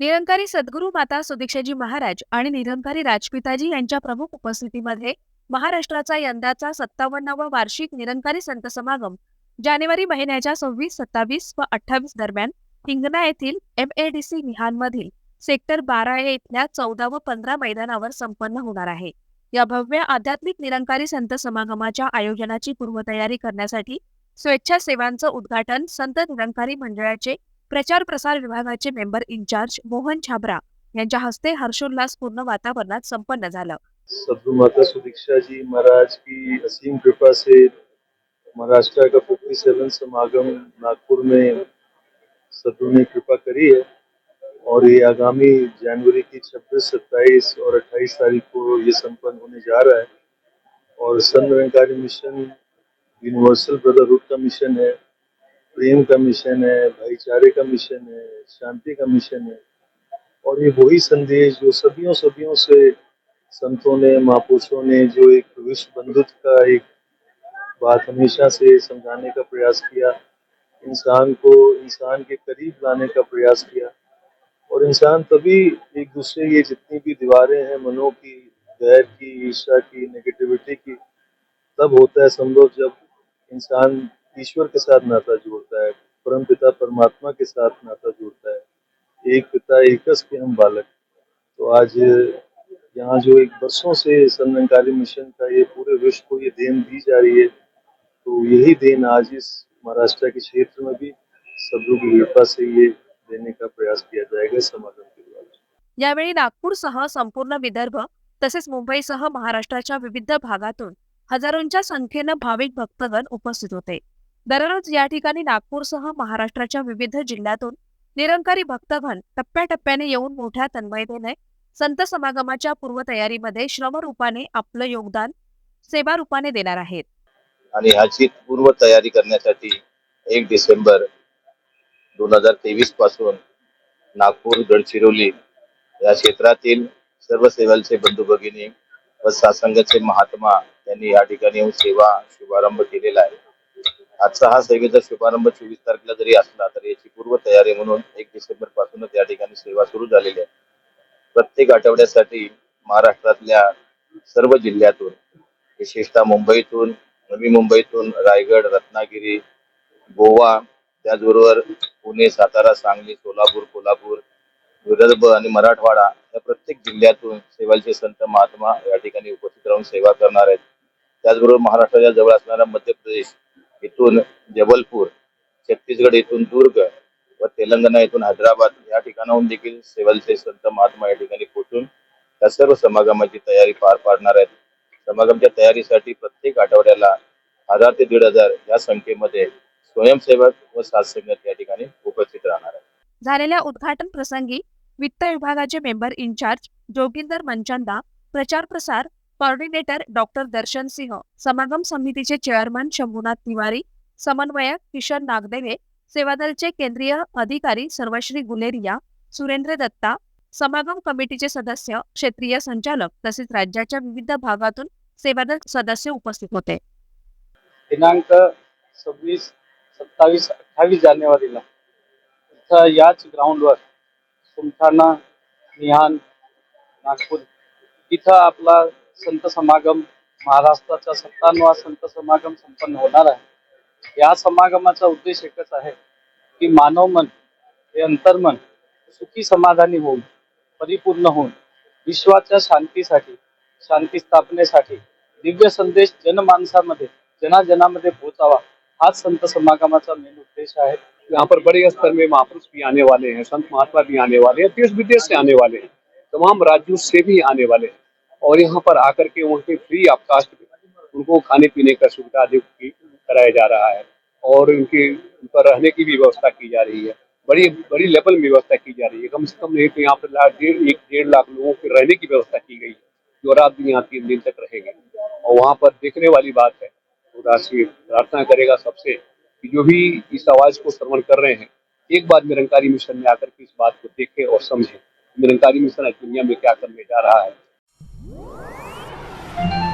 निरंकारी सद्गुरू माता सुदीक्षाजी महाराज आणि निरंकारी राजपिताजी यांच्या प्रमुख उपस्थितीमध्ये महाराष्ट्राचा यंदाचा सत्तावन्नावा वार्षिक निरंकारी संत समागम जानेवारी महिन्याच्या सव्वीस सत्तावीस व अठ्ठावीस दरम्यान हिंगणा येथील एम ए डी सी निहानमधील सेक्टर बारा ए इथल्या चौदा व पंधरा मैदानावर संपन्न होणार आहे. या भव्य आध्यात्मिक निरंकारी संत समागमाच्या आयोजनाची पूर्वतयारी करण्यासाठी स्वेच्छा सेवांचं उद्घाटन संत निरंकारी मंडळाचे प्रचार प्रसार विभागाचे मेंबर इन्चार्ज मोहन छाबरा यांच्या हस्ते हर्षोल्लासपूर्ण वातावरणात संपन्न झालं. सदगुरु माता सुदीक्षा जी महाराज की असीम कृपा से महाराष्ट्र का फिफ्टी सेवन समागम नागपुर में सद्गु ने कृपा करी है और ये आगामी जनवरी की 26, 27 और 28 तारीख को ये संपन्न होने जा रहा है और Sant Nirankari mission universal brotherhood का मिशन है। प्रेम का मिशन है भाईचारे का मिशन है शांति का मिशन है। और ये वही संदेश जो सदियों सदियों से संतों ने महापुरुषों ने जो एक विश्व बंधुत्व का एक बात हमेशा से समझाने का प्रयास किया इंसान को इंसान के करीब लाने का प्रयास किया। और इंसान तभी एक दूसरे ये जितनी भी दीवारें हैं मनों की गैर की ईर्षा की नेगेटिविटी की तब होता है संभव जब इंसान ईश्वर के साथ नाता जोड़ता है परम पिता परमात्मा के साथ नाता जोड़ता है। एक पिता एकस के हम बालक। तो आज यहाँ जो एक वर्षों से संरंकारी मिशन का ये पूरे विश्व को ये देन दी जा रही है तो यही देन आज इस महाराष्ट्र के क्षेत्र में भी सदगुरु की कृपा से ये देने का प्रयास किया जाएगा समागम के द्वारा। यावेळी नागपूरसह संपूर्ण विदर्भ तसेच मुंबईसह महाराष्ट्राच्या विविध भागातून हजारोंच्या संख्येनं भाविक भक्तगण उपस्थित होते. दररोज या ठिकाणी नागपूरसह महाराष्ट्राच्या विविध जिल्ह्यातून निरंकारी भक्तगण टप्प्याटप्प्याने येऊन मोठ्या तन्मयतेने संत समागमाच्या पूर्वतयारीमध्ये श्रमरूपाने आपलं योगदान सेवा रूपाने देणार आहेत. आणि ह्याची पूर्व तयारी करण्यासाठी एक डिसेंबर दोन हजार तेवीसपासून नागपूर गडचिरोली या क्षेत्रातील सर्व सेवांचे बंधू भगिनी व सासंगाचे महात्मा यांनी या ठिकाणी येऊन सेवा शुभारंभ केलेला आहे. आजचा हा सेवेचा शुभारंभ चोवीस तारखेला जरी असला तरी याची पूर्व तयारी म्हणून एक डिसेंबर पासूनच या ठिकाणी सेवा सुरू झालेली आहे. प्रत्येक आठवड्यासाठी महाराष्ट्रातल्या सर्व जिल्ह्यातून विशेषतः मुंबईतून नवी मुंबईतून रायगड रत्नागिरी गोवा त्याचबरोबर पुणे सातारा सांगली सोलापूर कोल्हापूर विदर्भ आणि मराठवाडा या प्रत्येक जिल्ह्यातून सेवाचे संत महात्मा या ठिकाणी उपस्थित राहून सेवा करणार आहेत. त्याचबरोबर महाराष्ट्राच्या जवळ असणारा मध्य प्रदेश इथून जबलपूर छत्तीसगड इथून दुर्ग व तेलंगणा इथून हैदराबाद या ठिकाणाहून देखील सेवालचे संत महात्मा या ठिकाणी पोहोचून या सर्व समागमाची तयारी पार पाडणार आहेत. समागमच्या तयारीसाठी प्रत्येक आठवड्याला हजार ते दीड हजार या संख्येमध्ये स्वयंसेवक व साथसंगत या ठिकाणी उपस्थित राहणार आहेत. झालेल्या उद्घाटन प्रसंगी वित्त विभागाचे मेंबर इंचार्ज जोगिंदर मनचंदा प्रचार प्रसार कॉर्डिनेटर डॉक्टर दर्शन सिंह समागम समितीचे चेअरमन शंभूनाथ तिवारी समन्वयक किशन नागदेवे सेवादलचे केंद्रीय अधिकारी सर्वश्री गुलेरिया सुरेंद्र दत्ता समागम कमिटीचे सदस्य क्षेत्रीय संचालक तसेच राज्याच्या विविध भागातून सेवादल सदस्य उपस्थित होते. दिनांक सव्वीस सत्तावीस अठ्ठावीस जानेवारीला इथं याच ग्राउंडवर सुमठाणा निहान नागपूर इथं आपला संत समागम महाराष्ट्राचा सत्तावन्नवा संत समागम संपन्न होणार आहे. या समागमाचा उद्देश एकच आहे की मानव मन हे अंतर्मन सुखी समाधानी होऊन परिपूर्ण होऊन विश्वाच्या शांतीसाठी शांती स्थापनेसाठी दिव्य संदेश जनमानसामध्ये जनाजनामध्ये पोहोचावा हाच संत समागमाचा मेन उद्देश आहे. यहाँ पर बड़े स्तर में महापुरुष भी आने वाले हैं संत महात्मा भी आने वाले हैं देश विदेश से आने वाले हैं तमाम राज्यों से भी आने वाले हैं। और यहाँ पर आकर के वहाँ पे फ्री ऑफ़ कास्ट उनको खाने पीने का सुविधा की- कराया जा रहा है और उनके उन पर रहने की भी व्यवस्था की जा रही है। बड़ी बड़ी लेवल में व्यवस्था की जा रही है। कम से कम नहीं तो यहाँ पर डेढ़, एक, डेढ़ लाख लोगों के रहने की व्यवस्था की गई जो रात दिन यहाँ तीन दिन तक रहेंगे। और वहाँ पर देखने वाली बात है खुदा से प्रार्थना करेगा सबसे कि जो भी इस आवाज़ को श्रवण कर रहे हैं, एक बार निरंकारी मिशन में आकर के इस बात को देखे और समझे निरंकारी मिशन आज दुनिया में क्या करने जा रहा है। Bye.